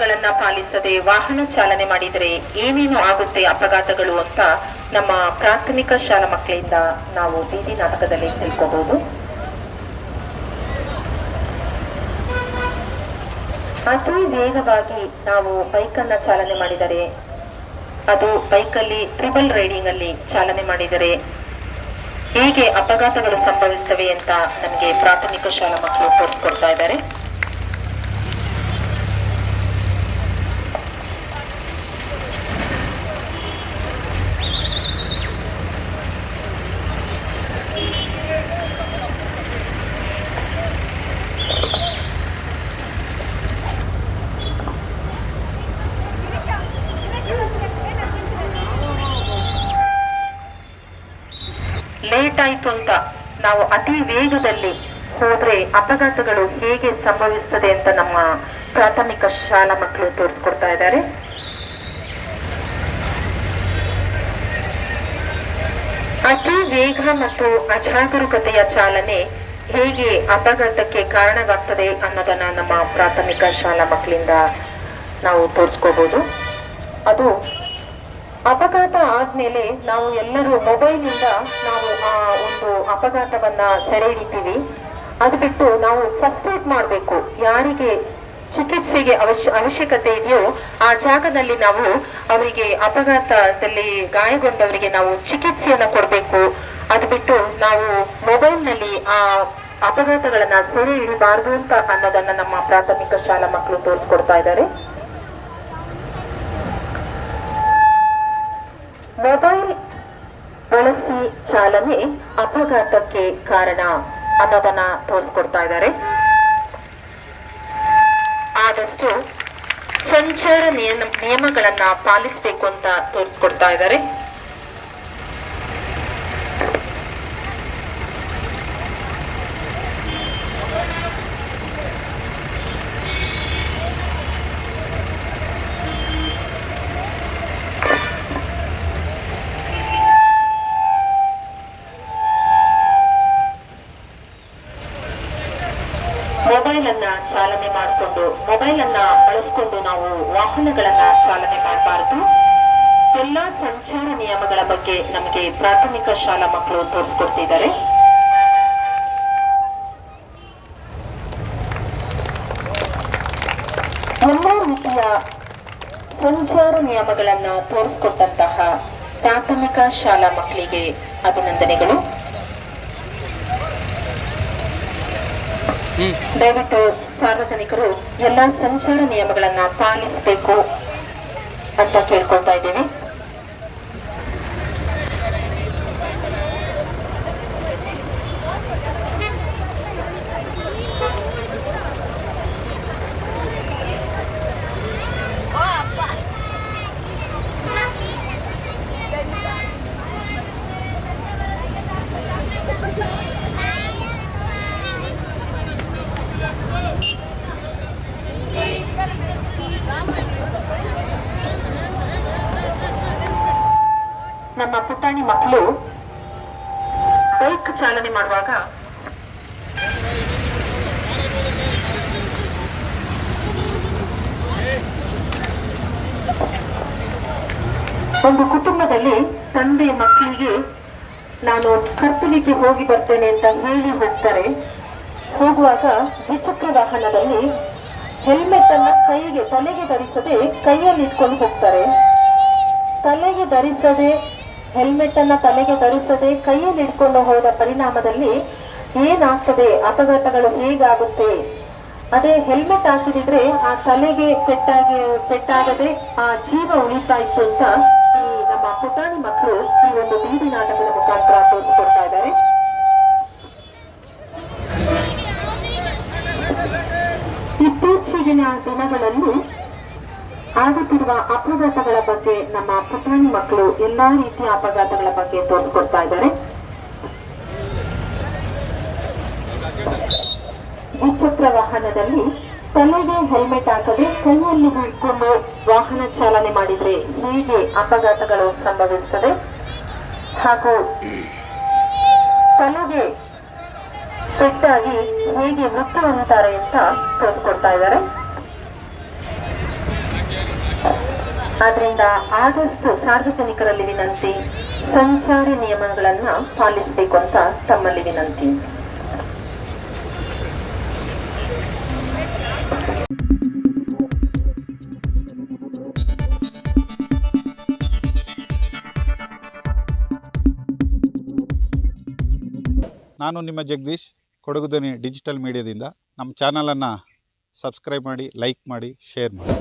ನಿಯಮಗಳನ್ನ ಪಾಲಿಸದೆ ವಾಹನ ಚಾಲನೆ ಮಾಡಿದರೆ ಏನೇನು ಆಗುತ್ತೆ ಅಪಘಾತಗಳು ಅಂತ ನಮ್ಮ ಪ್ರಾಥಮಿಕ ಶಾಲಾ ಮಕ್ಕಳಿಂದ ನಾವು ಬೀದಿ ನಾಟಕದಲ್ಲಿ ತಿಳ್ಕೋಬಹುದು ಅತಿ ವೇಗವಾಗಿ ನಾವು ಬೈಕನ್ನ ಚಾಲನೆ ಮಾಡಿದರೆ, ಅದು ಬೈಕಲ್ಲಿ ಟ್ರಿಬಲ್ ರೈಡಿಂಗ್ ಅಲ್ಲಿ ಚಾಲನೆ ಮಾಡಿದರೆ ಹೇಗೆ ಅಪಘಾತಗಳು ಸಂಭವಿಸ್ತವೆ ಅಂತ ನಮಗೆ ಪ್ರಾಥಮಿಕ ಶಾಲಾ ಮಕ್ಕಳು ತೋರಿಸ್ಕೊಡ್ತಾ ಇದ್ದಾರೆ. ಲೇಟ್ ಆಯ್ತು ಅಂತ ನಾವು ಅತಿ ವೇಗದಲ್ಲಿ ಹೋದ್ರೆ ಅಪಘಾತಗಳು ಹೇಗೆ ಸಂಭವಿಸ್ತದೆ ಅಂತ ನಮ್ಮ ಪ್ರಾಥಮಿಕ ಶಾಲಾ ಮಕ್ಕಳು ತೋರಿಸ್ಕೊಡ್ತಾ ಇದ್ದಾರೆ. ಅತಿ ವೇಗ ಮತ್ತು ಅಜಾಗರೂಕತೆಯ ಚಾಲನೆ ಹೇಗೆ ಅಪಘಾತಕ್ಕೆ ಕಾರಣವಾಗ್ತದೆ ಅನ್ನೋದನ್ನ ನಮ್ಮ ಪ್ರಾಥಮಿಕ ಶಾಲಾ ಮಕ್ಕಳಿಂದ ನಾವು ತೋರಿಸ್ಕೋಬಹುದು ಅದು ಅಪಘಾತ ಆದ್ಮೇಲೆ ನಾವು ಎಲ್ಲರೂ ಮೊಬೈಲ್ ಇಂದ ನಾವು ಆ ಒಂದು ಅಪಘಾತವನ್ನ ಸೆರೆ ಹಿಡಿತೀವಿ. ಅದು ಬಿಟ್ಟು ನಾವು ಫಸ್ಟ್ ಏಡ್ ಮಾಡಬೇಕು. ಯಾರಿಗೆ ಚಿಕಿತ್ಸೆಗೆ ಅವಶ್ಯ, ಅವಶ್ಯಕತೆ ಇದೆಯೋ ಆ ಜಾಗದಲ್ಲಿ ನಾವು ಅವರಿಗೆ ಅಪಘಾತದಲ್ಲಿ ಗಾಯಗೊಂಡವರಿಗೆ ನಾವು ಚಿಕಿತ್ಸೆಯನ್ನ ಕೊಡಬೇಕು. ಅದು ಬಿಟ್ಟು ನಾವು ಮೊಬೈಲ್ನಲ್ಲಿ ಆ ಅಪಘಾತಗಳನ್ನ ಸೆರೆ ಹಿಡಿಬಾರ್ದು ಅಂತ ಅನ್ನೋದನ್ನ ನಮ್ಮ ಪ್ರಾಥಮಿಕ ಶಾಲಾ ಮಕ್ಕಳು ತೋರಿಸ್ಕೊಡ್ತಾ ಇದ್ದಾರೆ. ಮೊಬೈಲ್ ಬಳಸಿ ಚಾಲನೆ ಅಪಘಾತಕ್ಕೆ ಕಾರಣ ಅನ್ನೋದನ್ನ ತೋರಿಸ್ಕೊಡ್ತಾ ಇದ್ದಾರೆ. ಆದಷ್ಟು ಸಂಚಾರ ನಿಯಮ, ನಿಯಮಗಳನ್ನ ಪಾಲಿಸಬೇಕು ಅಂತ ತೋರಿಸ್ಕೊಡ್ತಾ ಇದ್ದಾರೆ. ಮೊಬೈಲ್ ಅನ್ನ ಚಾಲನೆ ಮಾಡಿಕೊಂಡು ಮೊಬೈಲ್ ಅನ್ನ ಬಳಸ್ಕೊಂಡು ನಾವು ವಾಹನಗಳನ್ನ ಚಾಲನೆ ಮಾಡಬಾರದು. ಎಲ್ಲಾ ಸಂಚಾರ ನಿಯಮಗಳ ಬಗ್ಗೆ ನಮಗೆ ಪ್ರಾಥಮಿಕ ಶಾಲಾ ಮಕ್ಕಳು ತೋರಿಸ್ಕೊಡ್ತಿದ್ದಾರೆ. ಎಲ್ಲಾ ರೀತಿಯ ಸಂಚಾರ ನಿಯಮಗಳನ್ನು ತೋರಿಸ್ಕೊಟ್ಟಂತಹ ಪ್ರಾಥಮಿಕ ಶಾಲಾ ಮಕ್ಕಳಿಗೆ ಅಭಿನಂದನೆಗಳು. ದಯವಿಟ್ಟು ಸಾರ್ವಜನಿಕರು ಎಲ್ಲ ಸಂಚಾರ ನಿಯಮಗಳನ್ನ ಪಾಲಿಸಬೇಕು ಅಂತ ಕೇಳ್ಕೊಳ್ತಾ ಇದ್ದೇನೆ ನಮ್ಮ ಪುಟಾಣಿ ಮಕ್ಕಳು ಬೈಕ್ ಚಾಲನೆ ಮಾಡುವಾಗ ಒಂದು ಕುಟುಂಬದಲ್ಲಿ ತಂದೆ ಮಕ್ಕಳಿಗೆ ನಾನು ಕರ್ತವ್ಯಕ್ಕೆ ಹೋಗಿ ಬರ್ತೇನೆ ಅಂತ ಹೇಳಿ ಹೋಗ್ತಾರೆ. ಹೋಗುವಾಗ ದ್ವಿಚಕ್ರ ವಾಹನದಲ್ಲಿ ಹೆಲ್ಮೆಟ್ ಅನ್ನ ಕೈಗೆ ತಲೆಗೆ ಧರಿಸದೆ ಕೈಯಲ್ಲಿ ಇಟ್ಕೊಂಡು ಹೋಗ್ತಾರೆ. ತಲೆಗೆ ಧರಿಸದೆ ಹೆಲ್ಮೆಟ್ ಅನ್ನ ತಲೆಗೆ ಧರಿಸದೆ ಕೈಯಲ್ಲಿ ಇಟ್ಕೊಂಡು ಹೋದ ಪರಿಣಾಮದಲ್ಲಿ ಏನಾಗ್ತದೆ? ಅಪಘಾತಗಳು ಹೇಗಾಗುತ್ತೆ? ಅದೇ ಹೆಲ್ಮೆಟ್ ಹಾಕಿದ್ರೆ ಆ ತಲೆಗೆ ಪೆಟ್ಟಾಗಿ, ಪೆಟ್ಟಾಗದೆ ಆ ಜೀವ ಉಳಿತಾ ಅಂತ ಈ ನಮ್ಮ ಪುಟಾಣಿ ಮಕ್ಕಳು ಈ ಒಂದು ಬೀದಿ ನಾಟಕದ ಮುಖಾಂತರ ತೋರಿಸ್ಕೊಡ್ತಾ ಇದ್ದಾರೆ. ಇತ್ತೀಚಿನ ದಿನಗಳಲ್ಲಿ ಆಗುತ್ತಿರುವ ಅಪಘಾತಗಳ ಬಗ್ಗೆ ನಮ್ಮ ಪುಟಾಣಿ ಮಕ್ಕಳು ಎಲ್ಲಾ ರೀತಿಯ ಅಪಘಾತಗಳ ಬಗ್ಗೆ ತೋರಿಸ್ಕೊಡ್ತಾ ಇದ್ದಾರೆ. ದ್ವಿಚಕ್ರ ವಾಹನದಲ್ಲಿ ತಲೆಗೆ ಹೆಲ್ಮೆಟ್ ಹಾಕದೆ ಕೈಯಲ್ಲಿ ಹಿಡ್ಕೊಂಡು ವಾಹನ ಚಾಲನೆ ಮಾಡಿದ್ರೆ ಹೇಗೆ ಅಪಘಾತಗಳು ಸಂಭವಿಸುತ್ತದೆ ಹಾಗೂ ತಲೆಗೆ ಪೆಟ್ಟಾಗಿ ಹೇಗೆ ಮೃತ್ಯು ಹೊಂದುತ್ತಾರೆ ಅಂತ ತೋರಿಸ್ಕೊಡ್ತಾ ಇದ್ದಾರೆ. ಆದ್ರಿಂದ ಆದಷ್ಟು ಸಾರ್ವಜನಿಕರಲ್ಲಿ ವಿನಂತಿ, ಸಂಚಾರಿ ನಿಯಮಗಳನ್ನ ಪಾಲಿಸಬೇಕು ಅಂತ ತಮ್ಮಲ್ಲಿ ವಿನಂತಿ. ನಾನು ನಿಮ್ಮ ಜಗದೀಶ್, ಕೊಡಗುದನಿ ಡಿಜಿಟಲ್ ಮೀಡಿಯಾದಿಂದ. ನಮ್ಮ ಚಾನಲನ್ನು ಸಬ್ಸ್ಕ್ರೈಬ್ ಮಾಡಿ, ಲೈಕ್ ಮಾಡಿ, ಶೇರ್ ಮಾಡಿ.